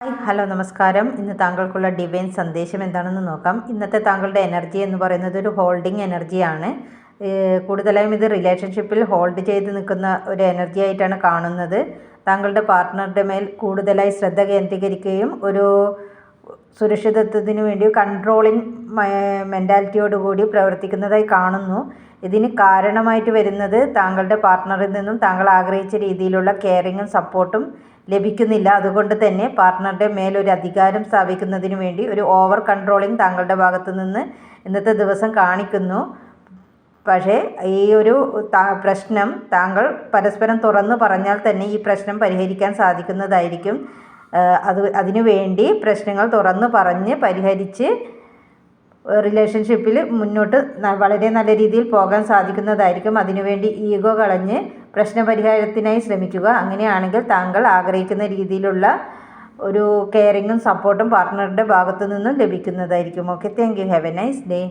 Hi hello നമസ്കാരം. ഇന്ന് താങ്കൾക്കുള്ള divine സന്ദേശം എന്താണെന്ന് നോക്കാം. ഇന്നത്തെ താങ്കളുടെ എനർജി എന്ന് പറയുന്നത് ഒരു ഹോൾഡിംഗ് എനർജിയാണ്. കൂടുതലായും ഇത് റിലേഷൻഷിപ്പിൽ ഹോൾഡ് ചെയ്ത് നിൽക്കുന്ന ഒരു എനർജി ആയിട്ടാണ് കാണുന്നത്. താങ്കളുടെ പാർട്ട്ണറുടെ മേൽ കൂടുതലായി ശ്രദ്ധ കേന്ദ്രീകരിക്കുകയും ഒരു സുരക്ഷിതത്വത്തിന് വേണ്ടി കൺട്രോളിങ് മെന്റാലിറ്റിയോടുകൂടി പ്രവർത്തിക്കുന്നതായി കാണുന്നു. ഇതിന് കാരണമായിട്ട് വരുന്നത് താങ്കളുടെ പാർട്ട്ണറിൽ നിന്നും താങ്കൾ ആഗ്രഹിച്ച രീതിയിലുള്ള കെയറിങ്ങും സപ്പോർട്ടും ലഭിക്കുന്നില്ല. അതുകൊണ്ട് തന്നെ പാർട്ട്ണറുടെ മേലൊരു അധികാരം സ്ഥാപിക്കുന്നതിന് വേണ്ടി ഒരു ഓവർ കൺട്രോളിങ് താങ്കളുടെ ഭാഗത്തു നിന്ന് ഇന്നത്തെ ദിവസം കാണിക്കുന്നു. പക്ഷേ ഈ ഒരു പ്രശ്നം താങ്കൾ പരസ്പരം തുറന്നു പറഞ്ഞാൽ തന്നെ ഈ പ്രശ്നം പരിഹരിക്കാൻ സാധിക്കുന്നതായിരിക്കും. അത് അതിനുവേണ്ടി പ്രശ്നങ്ങൾ തുറന്നു പറഞ്ഞ് പരിഹരിച്ച് റിലേഷൻഷിപ്പിൽ മുന്നോട്ട് വളരെ നല്ല രീതിയിൽ പോകാൻ സാധിക്കുന്നതായിരിക്കും. അതിനുവേണ്ടി ഈഗോ കളഞ്ഞ് പ്രശ്നപരിഹാരത്തിനായി ശ്രമിക്കുക. അങ്ങനെയാണെങ്കിൽ താങ്കൾ ആഗ്രഹിക്കുന്ന രീതിയിലുള്ള ഒരു കെയറിങ്ങും സപ്പോർട്ടും പാർട്ട്ണറുടെ ഭാഗത്തു നിന്നും ലഭിക്കുന്നതായിരിക്കും. Okay thank you have a nice day